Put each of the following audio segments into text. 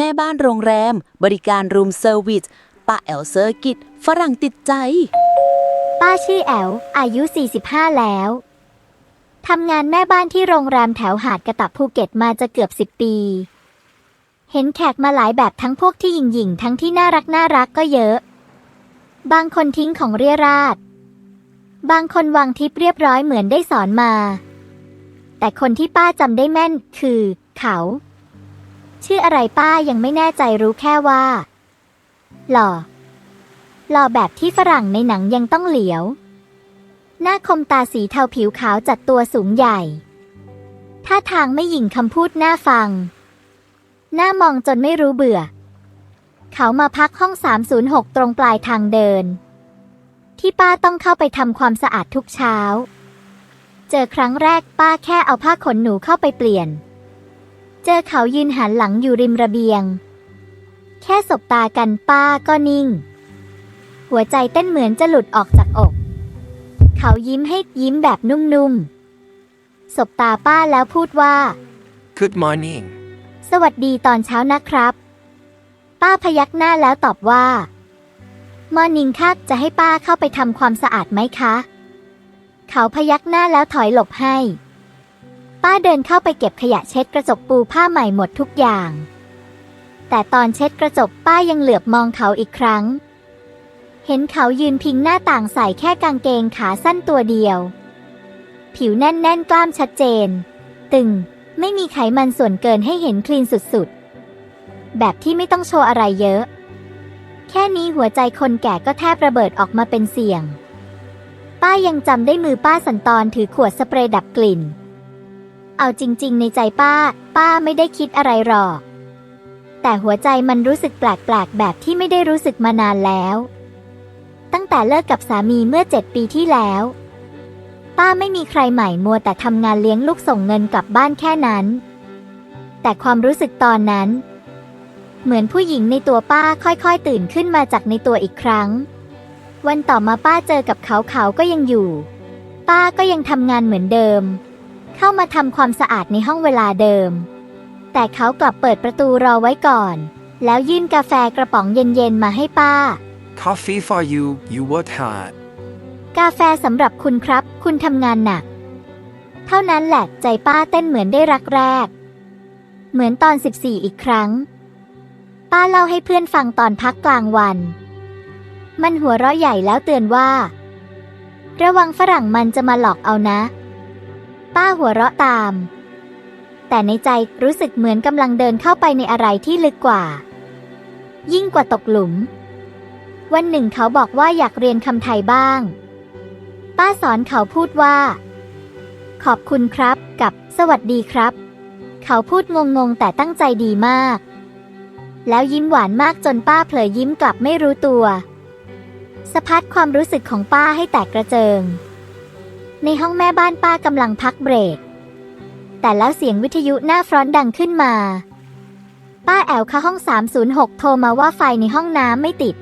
แม่บ้านโรงแรม บริการรูมเซอร์วิสป้าแอลเซอร์กิตฝรั่งติดใจ ป้าชื่อแอล อายุ 45 แล้ว ทำงานแม่บ้านที่โรงแรมแถวหาดกระตับภูเก็ตมาจะเกือบ 10 ปี เห็นแขกมาหลายแบบทั้งพวกที่หยิ่งๆ ทั้งที่น่ารักน่ารักก็เยอะ บางคนทิ้งของเรียราดบางคนวางทิปเรียบร้อยเหมือนได้สอนมา แต่คนที่ป้าจำได้แม่นคือ เขา ชื่ออะไรป้ายังไม่แน่ใจรู้แค่ว่า หล่อ หล่อแบบที่ฝรั่งในหนังยังต้องเหลียว หน้าคมตาสีเทาผิวขาวจัดตัวสูงใหญ่ ท่าทางไม่หยิ่งคำพูดน่าฟัง หน้ามองจนไม่รู้เบื่อ เขามาพักห้อง 306 ตรงปลายทางเดิน ที่ป้าต้องเข้าไปทำความสะอาดทุกเช้า เจอครั้งแรกป้าแค่เอาผ้าขนหนูเข้าไปเปลี่ยน เจอเขายืนหันหลังอยู่ริมระเบียง แค่สบตากันป้าก็นิ่ง หัวใจเต้นเหมือนจะหลุดออกจากอก เขายิ้มให้ยิ้มแบบนุ่มๆสบตาป้าแล้วพูดว่า Good morning. สวัสดีตอนเช้านะครับ ป้าพยักหน้าแล้วตอบว่า มอร์นิ่งครับจะให้ป้าเข้าไปทำความสะอาดไหมคะ เขาพยักหน้าแล้วถอยหลบให้ ป้าเดินเข้าไปเก็บขยะเช็ดกระจกปูผ้าใหม่หมดทุกอย่าง แต่ตอนเช็ดกระจกป้ายังเหลือบมองเขาอีกครั้ง เห็นเขายืนพิงหน้าต่างใส่แค่กางเกงขาสั้นตัวเดียว ผิวแน่นๆกล้ามชัดเจน ตึง ไม่มีไขมันส่วนเกินให้เห็นคลีนสุดๆ แบบที่ไม่ต้องโชว์อะไรเยอะ แค่นี้หัวใจคนแก่ก็แทบระเบิดออกมาเป็นเสียง ป้ายังจำได้มือป้าสันตอนถือขวดสเปรย์ดับกลิ่น เอาจริง ๆ ในใจป้า ป้าไม่ได้คิดอะไรหรอก แต่หัวใจมันรู้สึกแปลกๆ แบบที่ไม่ได้รู้สึกมานานแล้ว ตั้งแต่เลิกกับสามีเมื่อเจ็ดปีที่แล้ว ป้าไม่มีใครใหม่มัวแต่ทำงานเลี้ยงลูกส่งเงินกลับบ้านแค่นั้น แต่ความรู้สึกตอนนั้น เหมือนผู้หญิงในตัวป้าค่อยๆ ตื่นขึ้นมาจากในตัวอีกครั้ง วันต่อมาป้าเจอกับเขาเขาก็ยังอยู่ ป้าก็ยังทำงานเหมือนเดิม เข้ามาทำความสะอาดในห้องเวลาเดิม แต่เขากลับเปิดประตูรอไว้ก่อน แล้วยื่นกาแฟกระป๋องเย็นๆมาให้ป้า Coffee for you. You work hard. กาแฟสำหรับคุณครับ คุณทำงานหนัก เท่านั้นแหละใจป้าเต้นเหมือนได้รักแรก เหมือนตอน 14 อีกครั้ง ป้าเล่าให้เพื่อนฟังตอนพักกลางวัน มันหัวเราะใหญ่แล้วเตือนว่า ระวังฝรั่งมันจะมาหลอกเอานะ ป้าหัวเราะตาม แต่ในใจรู้สึกเหมือนกำลังเดินเข้าไปในอะไรที่ลึกกว่า ยิ่งกว่าตกหลุม วันหนึ่งเขาบอกว่าอยากเรียนคำไทยบ้าง ป้าสอนเขาพูดว่า ขอบคุณครับ กับสวัสดีครับ เขาพูดงงๆแต่ตั้งใจดีมาก แล้วยิ้มหวานมากจนป้าเผลอยิ้มกลับไม่รู้ตัว สะพัดความรู้สึกของป้าให้แตกกระเจิง ในห้องแม่บ้านป้ากำลังพักเบรก แต่แล้วเสียงวิทยุหน้าฟรอนต์ดังขึ้นมา ป้าแอวเข้าห้อง 306 โทรมาว่าไฟในห้องน้ำไม่ติด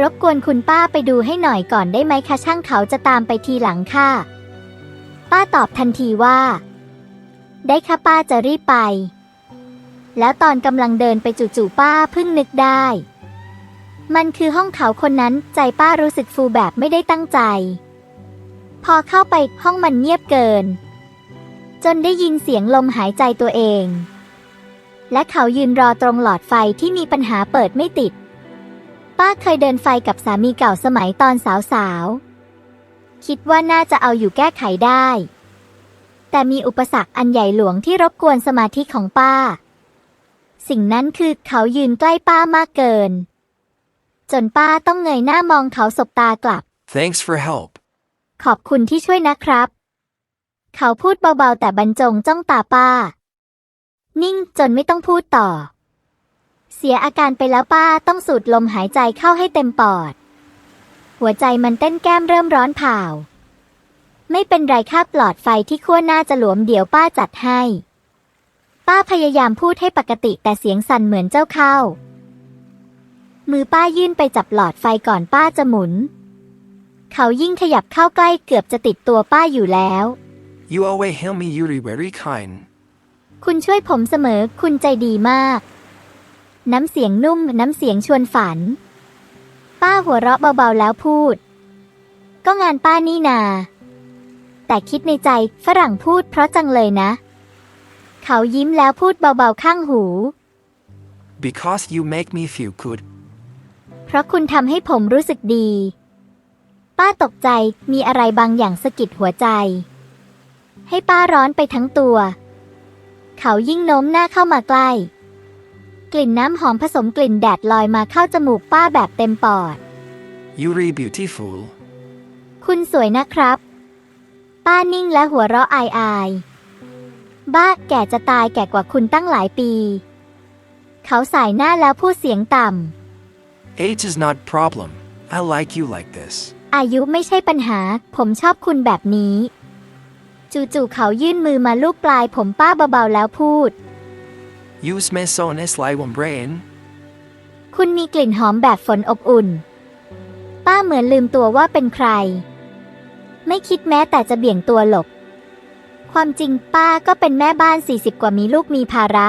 รบกวนคุณป้าไปดูให้หน่อยก่อนได้ไหมคะช่างเขาจะตามไปทีหลังค่ะ ป้าตอบทันทีว่า ได้ค่ะป้าจะรีบไป แล้วตอนกำลังเดินไปจู่ๆป้าเพิ่งนึกได้ มันคือห้องเขาคนนั้นใจป้ารู้สึกฟูแบบไม่ได้ตั้งใจ พอเข้าไปห้องมันเงียบเกิน จนได้ยินเสียงลมหายใจตัวเอง และเขายืนรอตรงหลอดไฟที่มีปัญหาเปิดไม่ติด ป้าเคยเดินไฟกับสามีเก่าสมัยตอนสาวๆ คิดว่าน่าจะเอาอยู่แก้ไขได้ แต่มีอุปสรรคอันใหญ่หลวงที่รบกวนสมาธิของป้า สิ่งนั้นคือเขายืนใกล้ป้ามากเกิน จนป้าต้องเงยหน้ามองเขาสบตากลับ Thanks for help. ขอบคุณที่ช่วยนะครับ เขาพูดเบาๆแต่บรรจงจ้องตาป้า นิ่งจนไม่ต้องพูดต่อ เสียอาการไปแล้วป้าต้องสูดลมหายใจเข้าให้เต็มปอด หัวใจมันเต้นแก้มเริ่มร้อนเผาไม่เป็นไรค่าปลอดไฟที่ขั้วหน้าจะหลวมเดี๋ยวป้าจัดให้ ป้าพยายามพูดให้ปกติแต่เสียงสั่นเหมือนเจ้าเข้า มือป้ายื่นไปจับหลอดไฟก่อนป้าจะหมุน เขายิ่งขยับเข้าใกล้เกือบจะติดตัวป้าอยู่แล้ว You always help me. You're very kind. คุณช่วยผมเสมอ คุณใจดีมาก น้ำเสียงนุ่ม น้ำเสียงชวนฝัน ป้าหัวเราะเบาๆแล้วพูด ก็งานป้านี่นา แต่คิดในใจฝรั่งพูดเพราะจังเลยนะ เขายิ้มแล้วพูดเบาๆข้างหู Because you make me feel good. เพราะคุณทำให้ผมรู้สึกดี ป้าตกใจมีอะไรบางอย่างสะกิดหัวใจ ให้ป้าร้อนไปทั้งตัว เขายิ่งโน้มหน้าเข้ามาใกล้ กลิ่นน้ำหอมผสมกลิ่นแดดลอยมาเข้าจมูกป้าแบบเต็มปอด You're beautiful. คุณสวยนะครับ ป้านิ่งและหัวเราะอายอายๆบ้าแก่จะตายแก่กว่าคุณตั้งหลายปี เขาสายหน้าแล้วพูดเสียงต่ำ Age is not problem. I like you like this. อายุไม่ใช่ปัญหา ผมชอบคุณแบบนี้ จู่ๆเขายื่นมือมาลูบปลายผมป้าเบาๆแล้วพูด Use me so nice like one brain. คุณมีกลิ่นหอมแบบฝนอบอุ่น ป้าเหมือนลืมตัวว่าเป็นใคร ไม่คิดแม้แต่จะเบี่ยงตัวหลบ ความจริงป้าก็เป็นแม่บ้าน 40 กว่ามีลูกมีภาระ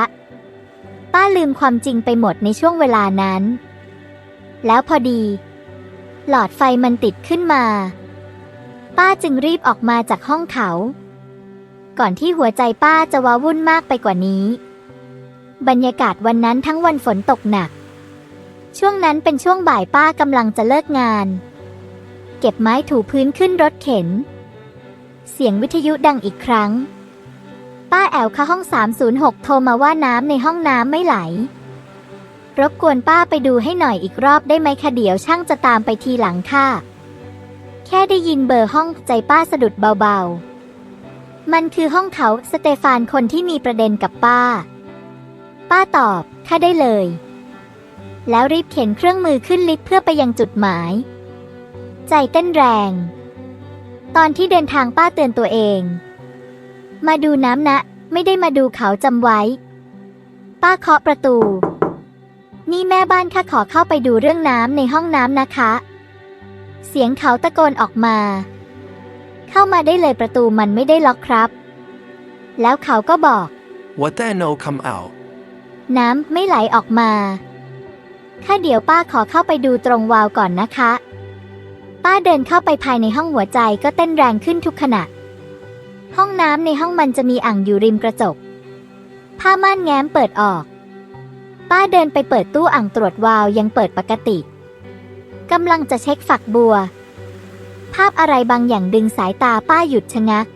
ป้าลืมความจริงไปหมดในช่วงเวลานั้น แล้วพอดี หลอดไฟมันติดขึ้นมา ป้าจึงรีบออกมาจากห้องเขา ก่อนที่หัวใจป้าจะว้าวุ่นมากไปกว่านี้ บรรยากาศวันนั้นทั้งวันฝนตกหนัก ช่วงนั้นเป็นช่วงบ่ายป้ากำลังจะเลิกงาน เก็บไม้ถูพื้นขึ้นรถเข็น เสียงวิทยุดังอีกครั้ง ป้าแอวเข้าห้อง 306 โทรมาว่าน้ำในห้องน้ำไม่ไหล รบกวนป้าไปดูให้หน่อยอีกรอบได้ไหมคะเดี๋ยวช่างจะตามไปทีหลังค่ะ แค่ได้ยินเบอร์ห้องใจป้าสะดุดเบาๆ มันคือห้องเขาสเตฟานคนที่มีประเด็นกับป้า ป้าตอบค่ะได้เลย แล้วรีบเข็นเครื่องมือขึ้นลิฟต์เพื่อไปยังจุดหมาย ใจเต้นแรง ตอนที่เดินทางป้าเตือนตัวเอง มาดูน้ำนะ ไม่ได้มาดูเขาจำไว้ ป้าเคาะประตู นี่แม่บ้านข้าขอเข้าไปดูเรื่องน้ำในห้องน้ำนะคะ เสียงเขาตะโกนออกมา เข้ามาได้เลยประตูมันไม่ได้ล็อกครับ แล้วเขาก็บอก What the no come out? น้ำไม่ไหลออกมาข้าเดี๋ยวป้าขอเข้าไปดูตรงวาล์วก่อนนะคะ ป้าเดินเข้าไปภายในห้องหัวใจก็เต้นแรงขึ้นทุกขณะ ห้องน้ำในห้องมันจะมีอ่างอยู่ริมกระจก ผ้าม่านแง้มเปิดออก ป้าเดินไปเปิดตู้อ่างตรวจวาวยังเปิดปกติกำลังจะเช็คฝักบัว ภาพอะไรบางอย่างดึงสายตาป้าหยุดชะงัก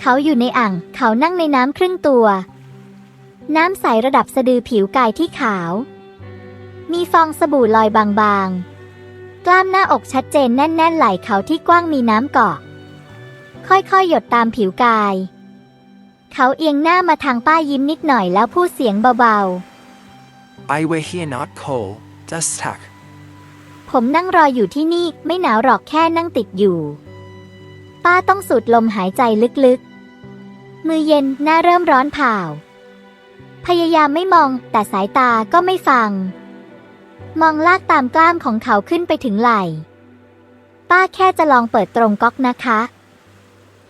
เขาอยู่ในอ่าง เขานั่งในน้ำครึ่งตัว น้ำใสระดับสะดือผิวกายที่ขาว มีฟองสบู่ลอยบางๆ กล้ามหน้าอกชัดเจนแน่น ๆ ไหล่เขาที่กว้างมีน้ำเกาะ ค่อยๆ หยดตามผิวกาย เขาเอียงหน้ามาทางป้ายิ้มนิดหน่อยแล้วพูดเสียงเบา I wait here not cold. Just tack. ๆ ผมนั่งรออยู่ที่นี่ไม่หนาวหรอกแค่นั่งติดอยู่ ป้าต้องสูดลมหายใจลึกๆ มือเย็นหน้าเริ่มร้อนเผาพยายามไม่มองแต่สายตาก็ไม่ฟัง มองลากตามกล้ามของเขาขึ้นไปถึงไหล่ ป้าแค่จะลองเปิดตรงก๊อกนะคะ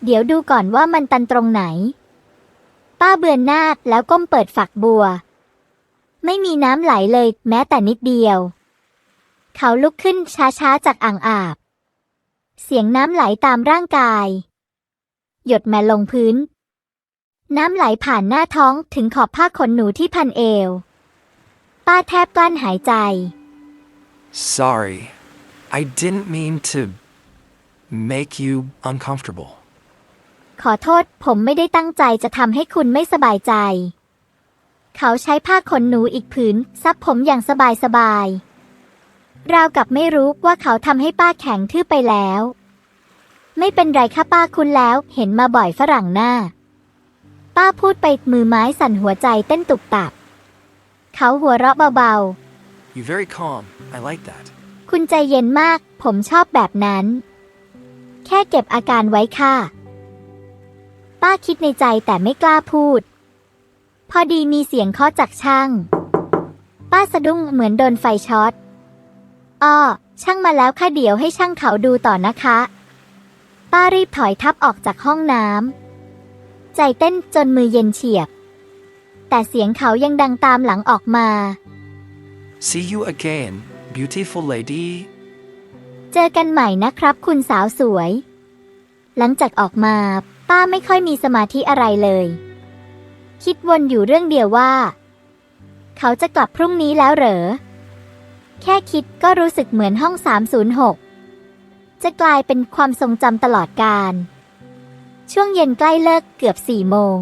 เดี๋ยวดูก่อนว่ามันตันตรงไหน ป้าเบือนหน้าแล้วก้มเปิดฝักบัว ไม่มีน้ำไหลเลยแม้แต่นิดเดียว เขาลุกขึ้นช้าๆจากอ่างอาบ เสียงน้ำไหลตามร่างกาย หยดแมลงพื้น น้ำไหลผ่านหน้าท้องถึงขอบผ้าขนหนูที่พันเอว ป้าแทบกลั้นหายใจ Sorry. I didn't mean to make you uncomfortable. ขอโทษผมไม่ได้ตั้งใจจะทำให้คุณไม่สบายใจ เขาใช้ผ้าขนหนูอีกผืน ซับผมอย่างสบายๆราวกับไม่รู้ว่าเขาทำให้ป้าแข็งทื่อไปแล้ว ไม่เป็นไรค่ะป้าคุณแล้วเห็นมาบ่อยฝรั่งหน้า ป้าพูดไปมือไม้สั่นหัวใจเต้นตุบตับ เขาหัวเราะเบา You're very calm. I like that. ๆ คุณใจเย็นมาก ผมชอบแบบนั้น แค่เก็บอาการไว้ค่ะ ป้าคิดในใจแต่ไม่กล้าพูด พอดีมีเสียงเคาะจากช่าง ป้าสะดุ้งเหมือนโดนไฟช็อตอ้อช่างมาแล้วค่ะเดี๋ยวให้ช่างเขาดูต่อนะคะ ป้ารีบถอยทับออกจากห้องน้ำใจเต้นจนมือเย็นเฉียบ แต่แต่เสียงเขายังดังตามหลังออกมา See you again, beautiful lady. เจอกันใหม่นะครับคุณสาวสวย หลังจากออกมา ป้าไม่ค่อยมีสมาธิอะไรเลย คิดวนอยู่เรื่องเดียวว่า เขาจะกลับพรุ่งนี้แล้วเหรอ แค่คิดก็รู้สึกเหมือนห้อง 306 จะกลายเป็นความทรงจำตลอดการ ช่วงเย็นใกล้เลิกเกือบสี่โมง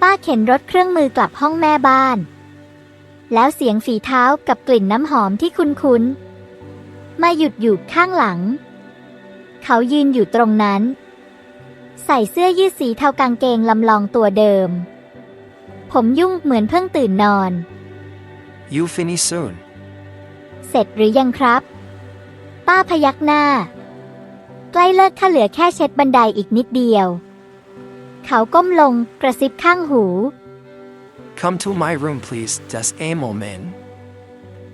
ป้าเข็นรถเครื่องมือกลับห้องแม่บ้าน แล้วเสียงฝีเท้ากับกลิ่นน้ำหอมที่คุ้นๆมาหยุดอยู่ข้างหลัง เขายืนอยู่ตรงนั้น ใส่เสื้อยืดสีเทากางเกงลำลองตัวเดิม ผมยุ่งเหมือนเพิ่งตื่นนอน You finish soon. เสร็จหรือยังครับ ป้าพยักหน้า ใกล้เลิกค่ะเหลือแค่เช็ดบันไดอีกนิดเดียว เขาก้มลงกระซิบข้างหู Come to my room, please. Just a moment.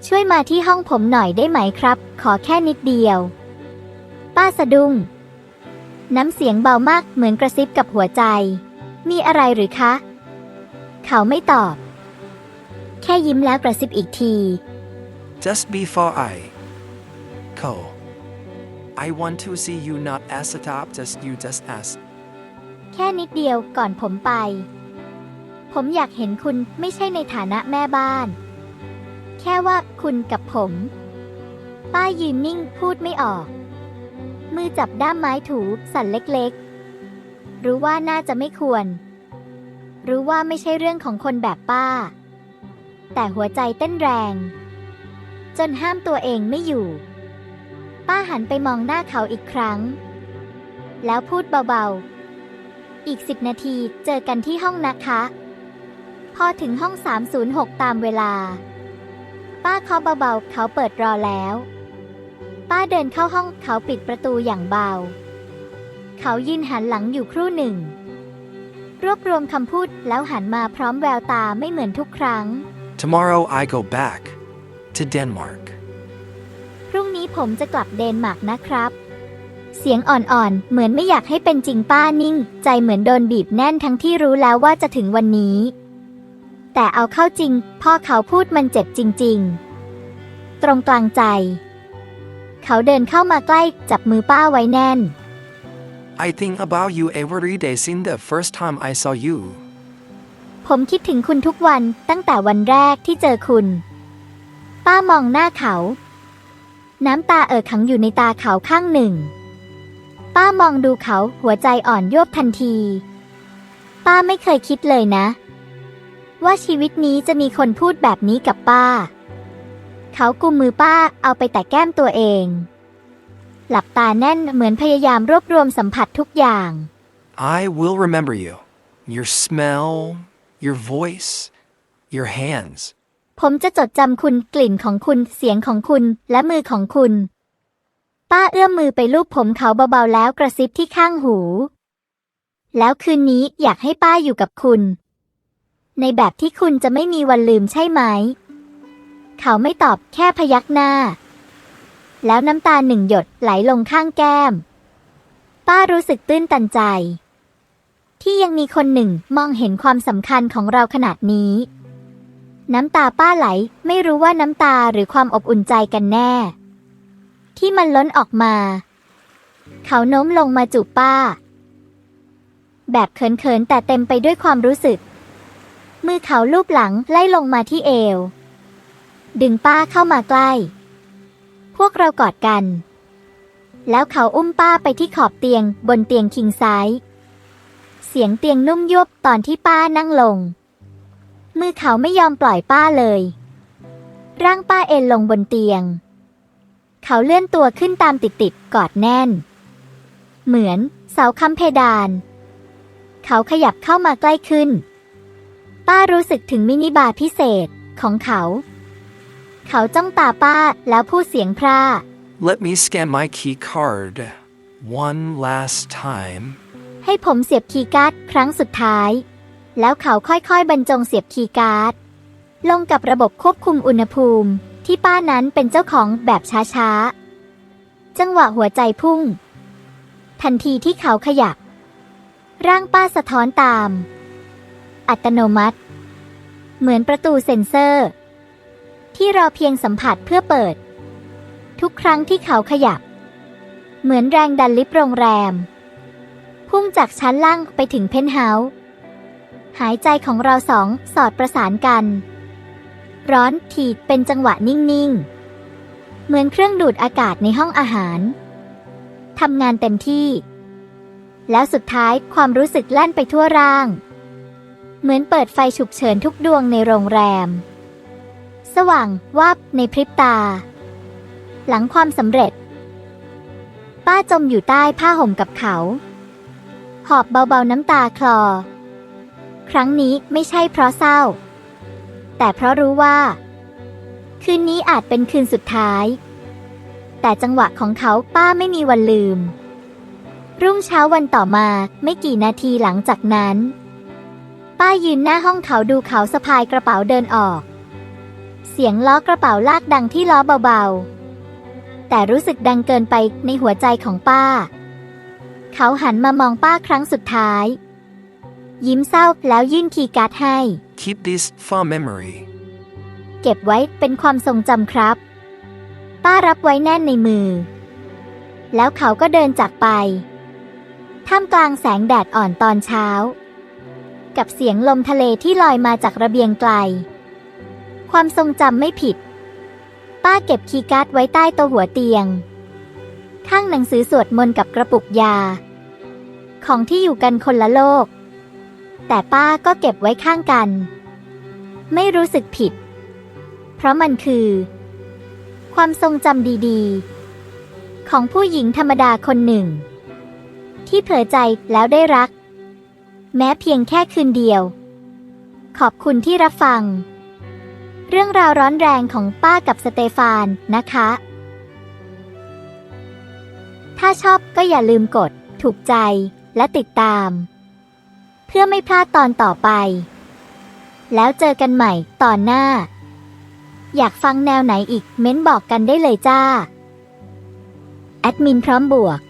ช่วยมาที่ห้องผมหน่อยได้ไหมครับ ขอแค่นิดเดียว ป้าสะดุ้ง น้ำเสียงเบามากเหมือนกระซิบกับหัวใจ มีอะไรหรือคะ เขาไม่ตอบ แค่ยิ้มแล้วกระซิบอีกที Just before I go, I want to see you not as a top, just you just as. แค่นิดเดียวก่อนผมไป ผมอยากเห็นคุณไม่ใช่ในฐานะแม่บ้าน แค่ว่าคุณกับผม ป้ายืนนิ่งพูดไม่ออก มือจับด้ามไม้ถูสั่นเล็กๆ รู้ว่าน่าจะไม่ควร รู้ว่าไม่ใช่เรื่องของคนแบบป้า แต่หัวใจเต้นแรง จนห้ามตัวเองไม่อยู่ ป้าหันไปมองหน้าเขาอีกครั้ง แล้วพูดเบาๆ อีกสิบนาทีเจอกันที่ห้องนะคะ พอถึงห้อง 306 ตามเวลา ป้าเคาะเบาๆ เขาเปิดรอแล้ว ป้าเดินเข้าห้องเขาปิดประตูอย่างเบา เขายืนหันหลังอยู่ครู่หนึ่ง รวบรวมคำพูดแล้วหันมาพร้อมแววตาไม่เหมือนทุกครั้ง Tomorrow I go back to Denmark. พรุ่งนี้ผมจะกลับเดนมาร์กนะครับ เสียงอ่อนๆ เหมือนไม่อยากให้เป็นจริงป้านิ่ง ใจเหมือนโดนบีบแน่นทั้งที่รู้แล้วว่าจะถึงวันนี้ แต่เอาเข้าจริงพอเขาพูดมันเจ็บจริง ๆ ตรงกลางใจ เขาเดินเข้ามาใกล้จับมือป้าไว้แน่น I think about you every day since the first time I saw you. ผมคิดถึงคุณทุกวันตั้งแต่วันแรกที่เจอคุณ ป้ามองหน้าเขา น้ำตาเอ่อขังอยู่ในตาเขาข้างหนึ่ง ป้ามองดูเขาหัวใจอ่อนยวบทันที ป้าไม่เคยคิดเลยนะ ว่าชีวิตนี้จะมีคนพูดแบบนี้กับป้า เขากุมมือป้าเอาไปแต่แก้มตัวเอง หลับตาแน่นเหมือนพยายามรวบรวมสัมผัสทุกอย่าง I will remember you. Your smell, your voice, your hands. ผมจะจดจำคุณกลิ่นของคุณเสียงของคุณและมือของคุณ ป้าเอื้อมมือไปลูบผมเขาเบาๆแล้วกระซิบที่ข้างหู แล้วคืนนี้อยากให้ป้าอยู่กับคุณ ในแบบที่คุณจะไม่มีวันลืมใช่ไหม เขาไม่ตอบแค่พยักหน้า แล้วน้ำตาหนึ่งหยดไหลลงข้างแก้ม ป้ารู้สึกตื้นตันใจ ที่ยังมีคนหนึ่งมองเห็นความสำคัญของเราขนาดนี้ น้ำตาป้าไหลไม่รู้ว่าน้ำตาหรือความอบอุ่นใจกันแน่ ที่มันล้นออกมา เขาโน้มลงมาจูบป้า แบบเขินๆแต่เต็มไปด้วยความรู้สึกมือเขาลูบหลังไล่ลงมาที่เอว ดึงป้าเข้ามาใกล้ พวกเรากอดกัน แล้วเขาอุ้มป้าไปที่ขอบเตียงบนเตียงคิงไซส์เสียงเตียงนุ่มยุบตอนที่ป้านั่งลง มือเขาไม่ยอมปล่อยป้าเลย ร่างป้าเอ็นลงบนเตียง เขาเลื่อนตัวขึ้นตามติดๆกอดแน่น เหมือนเสาค้ำเพดาน เขาขยับเข้ามาใกล้ขึ้น ป้ารู้สึกถึงมินิบาร์พิเศษของเขา เขาจ้องตาป้าแล้วพูดเสียงพร่า Let me scan my key card one last time. ให้ผมเสียบคีย์การ์ดครั้งสุดท้าย แล้วเขาค่อยๆ บรรจงเสียบคีย์การ์ด ลงกับระบบควบคุมอุณหภูมิ ที่ป้านั้นเป็นเจ้าของแบบช้าๆ จังหวะหัวใจพุ่ง ทันทีที่เขาขยับ ร่างป้าสะท้อนตาม อัตโนมัติ เหมือนประตูเซ็นเซอร์ ที่รอเพียงสัมผัสเพื่อเปิด ทุกครั้งที่เขาขยับ เหมือนแรงดันลิฟต์โรงแรม พุ่งจากชั้นล่างไปถึงเพนท์เฮาส์หายใจของเราสองสอดประสานกัน ร้อนถีดเป็นจังหวะนิ่ง ๆ เหมือนเครื่องดูดอากาศในห้องอาหารทำงานเต็มที่ แล้วสุดท้ายความรู้สึกแล่นไปทั่วร่าง เหมือนเปิดไฟฉุกเฉินทุกดวงในโรงแรม สว่างวับในพริบตา หลังความสำเร็จ ป้าจมอยู่ใต้ผ้าห่มกับเขา หอบเบาๆน้ำตาคลอ ครั้งนี้ไม่ใช่เพราะเศร้า แต่เพราะรู้ว่า คืนนี้อาจเป็นคืนสุดท้าย แต่จังหวะของเขาป้าไม่มีวันลืม รุ่งเช้าวันต่อมาไม่กี่นาทีหลังจากนั้น ป้ายืนหน้าห้องเขาดูเขาสะพายกระเป๋าเดินออก เสียงล้อกระเป๋าลากดังที่ล้อเบาๆ แต่รู้สึกดังเกินไปในหัวใจของป้า เขาหันมามองป้าครั้งสุดท้าย ยิ้มเศร้าแล้วยื่นคีย์การ์ดให้ Keep this for memory. เก็บไว้เป็นความทรงจำครับ ป้ารับไว้แน่นในมือ แล้วเขาก็เดินจากไป ท่ามกลางแสงแดดอ่อนตอนเช้า กับเสียงลมทะเลที่ลอยมาจากระเบียงไกล ความทรงจำไม่ผิด ป้าเก็บคีย์การ์ดไว้ใต้โต๊ะหัวเตียง ข้างหนังสือสวดมนต์กับกระปุกยา ของที่อยู่กันคนละโลก แต่ป้าก็เก็บไว้ข้างกัน ไม่รู้สึกผิด เพราะมันคือ ความทรงจำดีๆ ของผู้หญิงธรรมดาคนหนึ่ง ที่เผลอใจแล้วได้รัก แม้เพียงแค่คืนเดียว ขอบคุณที่รับฟัง เรื่องราวร้อนแรงของป้ากับสเตฟานนะคะ ถ้าชอบก็อย่าลืมกด ถูกใจและติดตาม เพื่อไม่พลาดตอนต่อไป แล้วเจอกันใหม่ตอนหน้า อยากฟังแนวไหนอีกเม้นบอกกันได้เลยจ้า แอดมินพร้อมบวก